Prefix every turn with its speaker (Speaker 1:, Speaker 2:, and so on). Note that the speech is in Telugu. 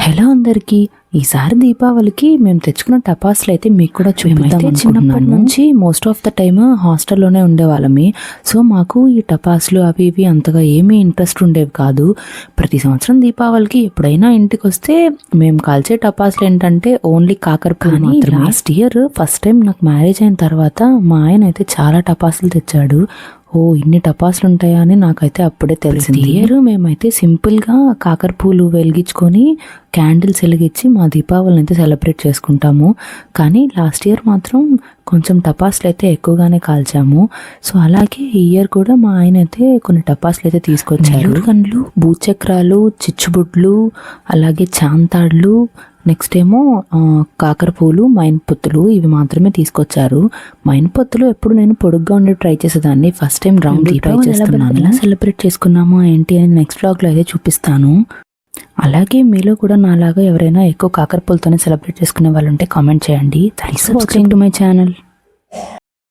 Speaker 1: హలో అందరికీ ఈసారి దీపావళికి మేము తెచ్చుకున్న టపాసులు అయితే మీకు కూడా చూపిద్దాం చిన్నప్పటి నుంచి మోస్ట్ ఆఫ్ ద టైమ్ హాస్టల్లోనే ఉండేవాళ్ళమి. సో మాకు ఈ టపాసులు అవి ఇవి అంతగా ఏమీ ఇంట్రెస్ట్ ఉండేవి కాదు. ప్రతి సంవత్సరం దీపావళికి ఎప్పుడైనా ఇంటికి వస్తే మేము కాల్చే టపాసులు ఏంటంటే ఓన్లీ కాకర కానీ లాస్ట్ ఇయర్ ఫస్ట్ టైం నాకు మ్యారేజ్ అయిన తర్వాత మా ఆయన అయితే చాలా టపాసులు తెచ్చాడు. ఓ ఇన్ని టపాసులు ఉంటాయా అని నాకైతే అప్పుడే తెలిసింది. ఇయర్ మేమైతే సింపుల్గా కాకర పూలు వెలిగించుకొని క్యాండిల్స్ వెలిగించి మా దీపావళిని అయితే సెలబ్రేట్ చేసుకుంటాము. కానీ లాస్ట్ ఇయర్ మాత్రం కొంచెం టపాసులు అయితే ఎక్కువగానే కాల్చాము. సో అలాగే ఈ ఇయర్ కూడా మా ఆయన అయితే కొన్ని టపాసులు అయితే తీసుకొచ్చారు కండ్లు భూచక్రాలు చిచ్చుబుడ్లు అలాగే చాంతాడ్లు నెక్స్ట్ ఏమో ఆ, కాకర పూలు మైన్ పొత్తులు ఇవి మాత్రమే తీసుకొచ్చారు. మైన్ పొత్తులు ఎప్పుడు నేను పొడుగ్గా ఉండి ట్రై చేసేదాన్ని. ఫస్ట్ టైం రౌండ్ ట్రై చేస్తున్నాను. సెలబ్రేట్ చేసుకున్నాము ఏంటి అని నెక్స్ట్ బ్లాగ్లో అయితే చూపిస్తాను. అలాగే మీలో కూడా నాలాగా ఎవరైనా ఎక్కువ కాకర పూలతోనే సెలబ్రేట్ చేసుకునే వాళ్ళు ఉంటే కామెంట్ చేయండి. Thanks for watching to my channel